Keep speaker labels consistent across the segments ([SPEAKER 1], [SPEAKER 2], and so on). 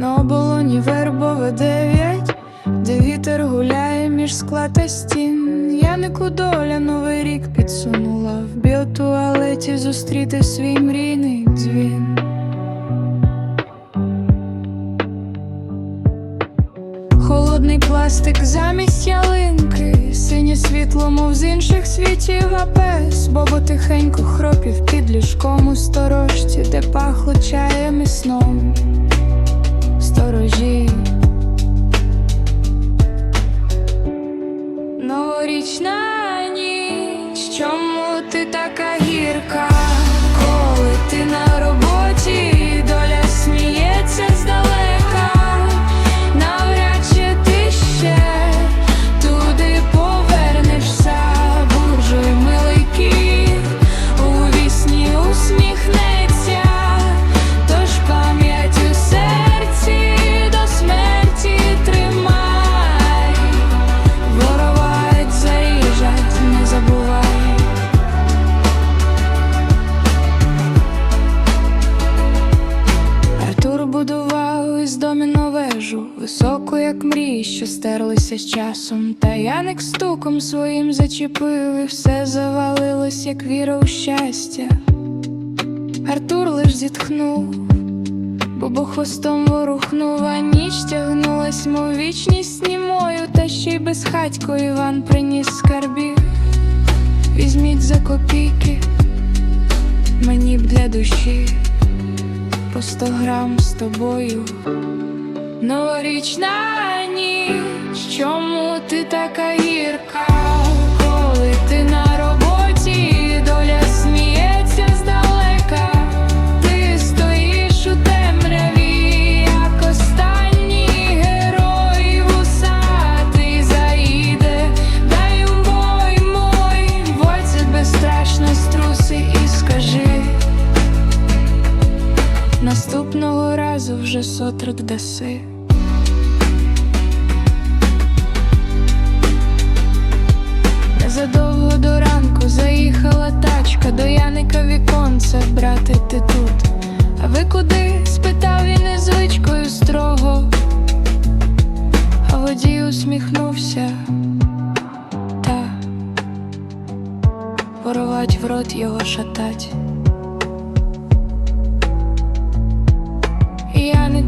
[SPEAKER 1] на оболоні вербове дев'ять, де вітер гуляє між скла та стін. Янику доля новий рік підсунула в біотуалеті зустріти свій мрійний дзвін. Холодний пластик замість ялинки, синє світло, мов з інших світів, а пес, Бобо тихенько хропів під ліжком у сторожці, де пахло чаєм і сном. Сторожі. Новорічна ніч, чому ти така гірка? Доміно вежу, високу, як мрії, що стерлися з часом. Та Яник стуком своїм зачепив, і все завалилось, як віра у щастя. Артур лиш зітхнув, бо хвостом ворухнув, а ніч тягнулась, мов вічність німою, та ще й безхатько Іван приніс скарбів. Візьміть за копійки, мені б для душі по сто грам з тобою. Новорічна ніч, чому ти така гірка? Разу вже сотрик даси. Незадовго до ранку заїхала тачка до Яника віконце, брате, ти тут. А ви куди? спитав він із звичкою строго. А водій усміхнувся. Та воровать в рот його шатать.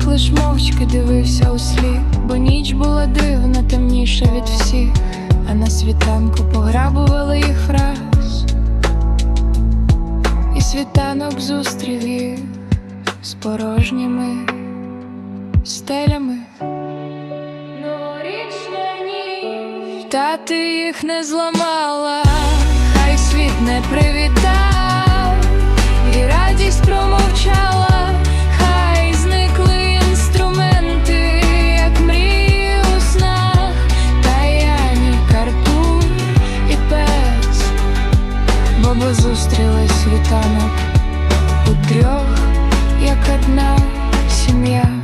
[SPEAKER 1] Лиш мовчки дивився у слід, бо ніч була дивна, темніша від всіх, а на світанку пограбували їх раз, і світанок зустрів їх з порожніми стелями. Новорічна ніч, та ти їх не зламала, хай світ не привітав, і радість промовчала. Світанок у трьох, як одна сім'я.